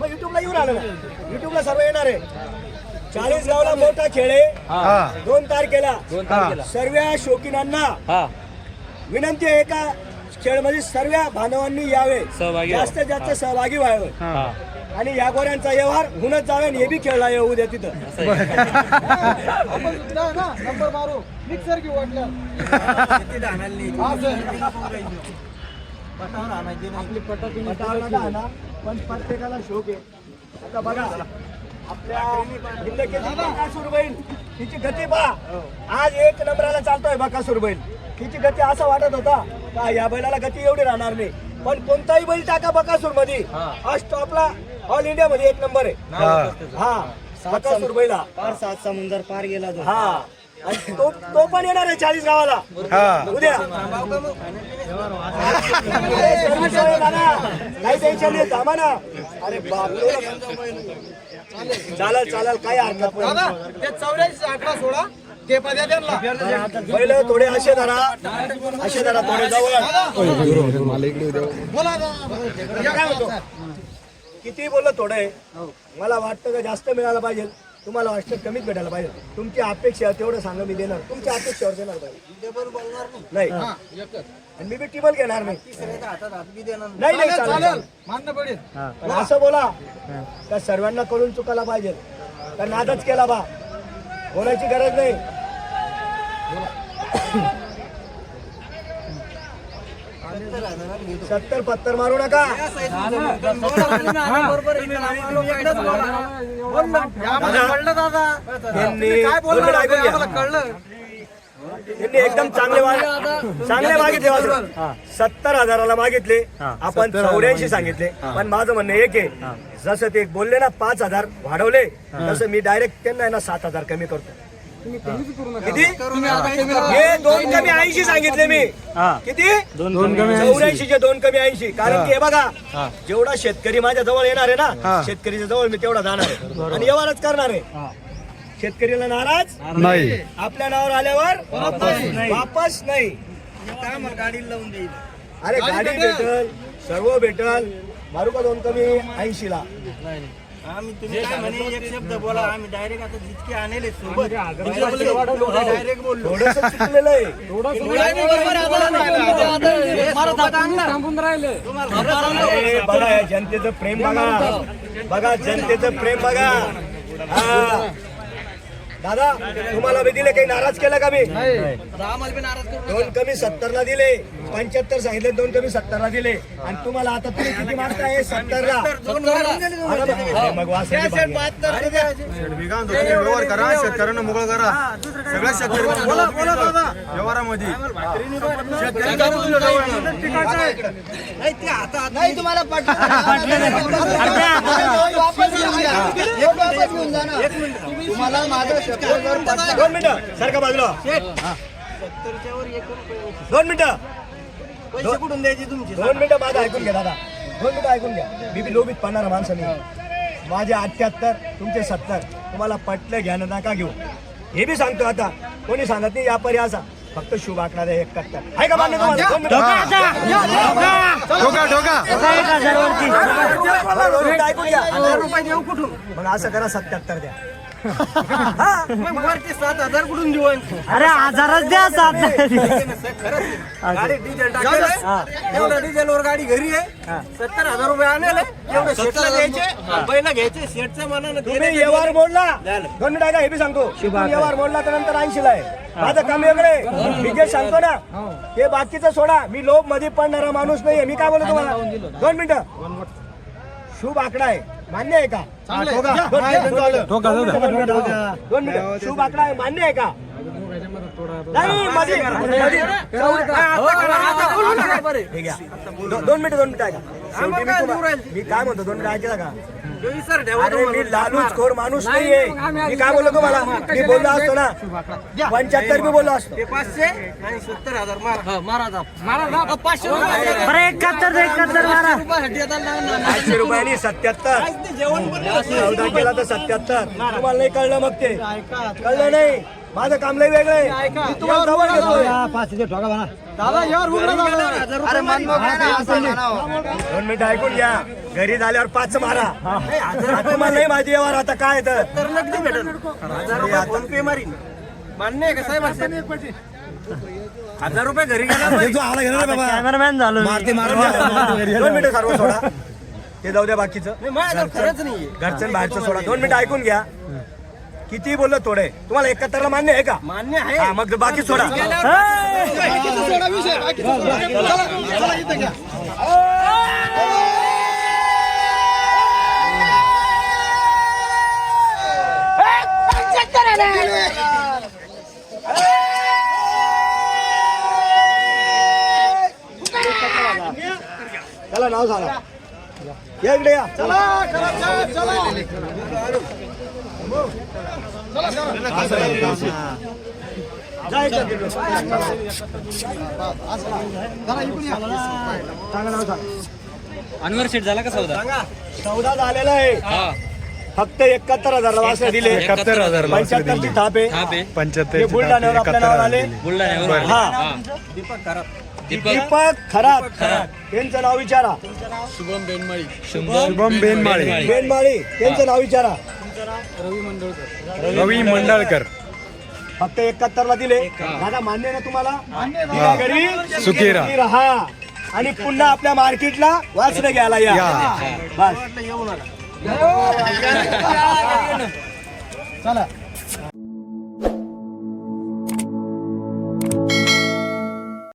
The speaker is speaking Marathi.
मग युट्यूबला येऊन आलं ना. युट्यूबला सर्व येणार आहे. चाळीस गावला मोठा खेळ आहे. हा. दोन तारखेला. दोन. तारखेला. सर्व शौकीनांना हा. विनंती आहे का खेळमध्ये सर्व बांधवांनी यावे. जास्तीत जास्त सहभागी व्हावे. हा. आणि या गोऱ्यांचा व्यवहार होऊनच जावे आणि हे बी खेळला येऊ द्या तिथं. नंबर मारू. मिक्सर घेऊ वाटलं आपली पटाकी पटावर नका आणा, पण प्रत्येकाला शोक आहे. आता बघा आपल्या जिल्ह्याची बकासूर बैल तिची गती पहा. आज एक नंबराला चालतोय बकासूर बैल तिची गती असं वाटत होता का या बैलाला गती एवढी राहणार नाही. पण कोणताही बैल टाका बकासूरमध्ये हा. स्टॉपला ऑल इंडिया मध्ये एक नंबर आहे. हा. हा बकासूर बैला पार सात समुंदर पार गेला हा. तो तो पण येणार आहे चाळीस गावाला. हा. उद्या. काही टेन्शन नाही थांबा ना. अरे बापरे. चालेल चालेल काही हरकत नाही. ते चौऱ्याऐंशी आकडा सोडा ते पहिले थोडे असे धरा. असे धरा थोडे जवळ. बोला काय होतो? किती बोललं थोडं? मला वाटतं का जास्त मिळालं पाहिजे. तुम्हाला वाटतं कमीच भेटायला पाहिजे. तुमची अपेक्षा तेवढं सांगा मी देणार. तुमच्या अपेक्षावर देणार पाहिजे. नाही. आणि मी बी टिबल घेणार नाही. नाही नाही चालेल चालेल. मान्य पडेल. पण असं बोला का सर्वांना कळून चुकायला पाहिजे. का नादच केला बा. बोलायची गरज नाही. सत्तर पत्तर मारू नका. एकदम चांगले चांगले मागितले. सत्तर हजाराला मागितले. आपण चौऱ्याऐंशी सांगितले. पण माझं म्हणणं एक आहे जसं ते बोलले ना पाच हजार वाढवले तसं मी डायरेक्ट त्यांना सात हजार कमी करतो. किती? हे. दोन कमी ऐंशी सांगितले मी. किती? दोन चौऱ्याऐंशीचे दोन कमी ऐंशी. कारण की हे बघा जेवढा शेतकरी माझ्या जवळ येणार आहे ना शेतकरीच्या जवळ मी तेवढा जाणार आहे. आणि व्यवहारच करणार आहे. शेतकरीला नाराज नाही. आपल्या नावावर आल्यावर वापस नाही. गाडी लावून देईल. अरे गाडी भेटल. सर्व भेटल. मारू का दोन कमी ऐंशी ला आम्ही तुम्ही काय म्हणे एक शब्द बोला आम्ही डायरेक्ट आता जितके आणले सोबत डायरेक्ट बोललो थोडस चुकलेलं आहे. अरे बघा जनतेचं प्रेम बघा. बघा जनतेचं प्रेम बघा. दादा तुम्हाला मी दिले काही नाराज केलं का मी दोन कमी सत्तर ला दिले पंच्याहत्तर सांगितले दोन कमी सत्तर ला दिले आणि तुम्हाला आता तुम्ही किती मागताय सत्तर ला मग. व्यवहार करा शेतकऱ्यांना मोकळ करा सगळ्या शेतकरी व्यवहारामध्ये नाही तुम्हाला तुम्हाला माझं दोन मिनिटं. सारखा बाजूला. दोन मिनिटं. पैसे कुठून द्यायचे तुमचे? दोन मिनिटं माझं ऐकून घ्या दादा. दोन मिनिटं ऐकून घ्या. मी बी लोभीत पडणार माणसं नाही माझे अठ्याहत्तर तुमचे सत्तर. तुम्हाला पटलं घ्या ना नका घेऊ. हे बी सांगतो आता. कोणी सांगत नाही व्यापारी असा. फक्त शुभ आकडा द्या एक आहे का मान्य तुम्हाला? ऐकून घ्या रुपये देऊ कुठून? मग असं करा सत्याहत्तर द्या. मग वरती सात हजार कुठून देऊ अरे हजारच द्या सात गाडी डिझेल टाकेल एवढं डिझेल वर गाडी घरी आहे. सत्तर हजार रुपये आणले एवढं शेटला द्यायचे पहिला घ्यायचे. शेटच्या मनानं तुम्ही व्यवहार मोडला दोन हे बी सांगतो. व्यवहार मोडला तर नंतर ऐंशीला आहे. माझं काम वेगळे मी जे सांगतो ना ते बाकीचं सोडा. मी लोभमध्ये पडणारा माणूस नाहीये. मी काय बोलतो तुम्हाला? दोन मिनिटं. शुभ आकडा आहे. मान्य आहे का? दोन मिनिटं. शुभ आकडा आहे. मान्य आहे का? नाही मध्ये- मध्ये- हे घ्या. दो- दोन मिनिटं दोन मिनिटं ऐका. शेवटी मी काय म्हणतो दोन मिनिटं ऐकला का? अरे मी लालूच खोर माणूस नाहीये. मी काय बोललो तुम्हाला? मी बोललो असतो ना. पंच्याहत्तर मी बोललो असतो. ते पाचशे आणि सत्तर हजार मारा. मारा पाचशे अरे एकाहत्तर एकाहत्तर मारा. आठशे रुपयांनी सत्याहत्तर. चौदा केला तर सत्याहत्तर. तुम्हाला नाही कळलं मग ते. कळलं नाही. माझं काम लय वेगळं आहे. मी तुम्हाला जवळ घेतोय. दादा यावर उघडा दोन मिनिटं ऐकून घ्या. घरी झाल्यावर पाच मारा. तुम्हाला नाही माहिती यावर आता काय तर. तर नगदी भेटल हजार रुपये फोन पे मारीन. मान्य आहे का साहेब असं? हजार रुपये घरी गेला कॅमेरामॅन झालो. दोन मिनिटं सर्व सोडा. ते जाऊ द्या बाकीचं. नाही, खरंच नाहीये. घरचं बाहेरचं सोडा. दोन मिनिटं ऐकून घ्या. किती बोललो थोडे? तुम्हाला एकाहत्तरला मान्य आहे का? मान्य आहे. हा मग बाकी सोडा. त्याला नाव सांगा. या इकडे या. जा इकडे. सांगा नाव सांगा अनवर सेट झाला का सौदा चौदा झालेला आहे. फक्त एकाहत्तर हजार वासरे दिले. एकाहत्तर हजार पंच्याहत्तर ची थाप आहे. पंच्याहत्तर हे बुलढाण्यावर आपल्या नावावर आले बुलढाण्यावर हा. दीपक करा दीपक दीपक खरात. त्यांचं नाव विचारा. शुभम बेनमाळी. बेनमाळी. त्यांचं नाव विचारा. रवी मंडळकर. फक्त एकाहत्तर ला दिले. दादा मान्य ना तुम्हाला? घरी सुखी राहा. सुखी राहा आणि पुन्हा आपल्या मार्केटला वाचलं घ्यायला या. या. बस. चला.